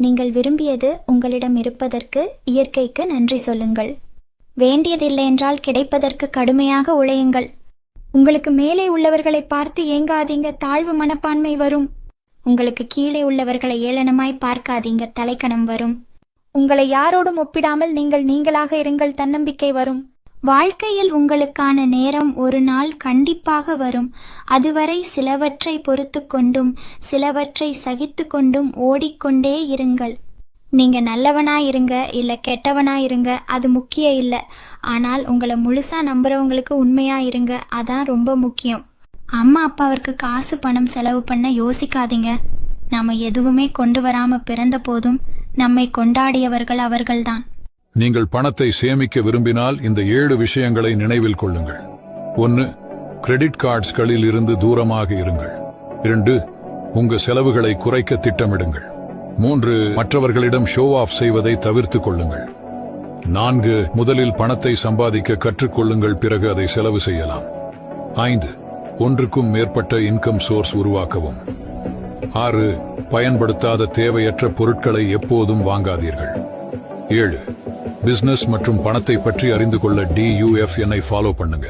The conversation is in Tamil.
நீங்கள் விரும்பியது உங்களிடம் இருப்பதற்கு இயற்கைக்கு நன்றி சொல்லுங்கள். வேண்டியதில்லை என்றால் கிடைப்பதற்கு கடுமையாக உழையுங்கள். உங்களுக்கு மேலே உள்ளவர்களை பார்த்து ஏங்காதீங்க தாழ்வு மனப்பான்மை வரும். உங்களுக்கு கீழே உள்ளவர்களை ஏளனமாய் பார்க்காதீங்க தலைக்கணம் வரும். உங்களை யாரோடும் ஒப்பிடாமல் நீங்கள் நீங்களாக இருங்கள் தன்னம்பிக்கை வரும். வாழ்க்கையில் உங்களுக்கான நேரம் ஒரு நாள் கண்டிப்பாக வரும். அதுவரை சிலவற்றை பொறுத்து கொண்டும் சிலவற்றை சகித்து கொண்டும் ஓடிக்கொண்டே இருங்கள். நீங்க நல்லவனா இருங்க இல்ல கெட்டவனா இருங்க அது முக்கியம் இல்ல. ஆனால் உங்களை முழுசா நம்புறவங்களுக்கு உண்மையா இருங்க அதான் ரொம்ப முக்கியம். அம்மா அப்பாவிற்கு காசு பணம் செலவு பண்ண யோசிக்காதீங்க. நாம எதுவுமே கொண்டு வராம பிறந்த போதும் நம்மை கொண்டாடியவர்கள் அவர்கள்தான். நீங்கள் பணத்தை சேமிக்க விரும்பினால் இந்த ஏழு விஷயங்களை நினைவில் கொள்ளுங்கள். ஒன்று கிரெடிட் கார்ட்ஸ்களில் இருந்து தூரமாக இருங்கள். இரண்டு உங்க செலவுகளை குறைக்க திட்டமிடுங்கள். மூன்று மற்றவர்களிடம் ஷோ ஆஃப் செய்வதை தவிர்த்துக் கொள்ளுங்கள். நான்கு முதலில் பணத்தை சம்பாதிக்க கற்றுக்கொள்ளுங்கள் பிறகு அதை செலவு செய்யலாம். ஐந்து ஒன்றுக்கும் மேற்பட்ட இன்கம் சோர்ஸ் உருவாக்கவும். ஆறு பயன்படுத்தாத தேவையற்ற பொருட்களை எப்போதும் வாங்காதீர்கள். ஏழு பிசினஸ் மற்றும் பணத்தை பற்றி அறிந்து கொள்ள டியூஎஃப் என்னை ஃபாலோ பண்ணுங்க.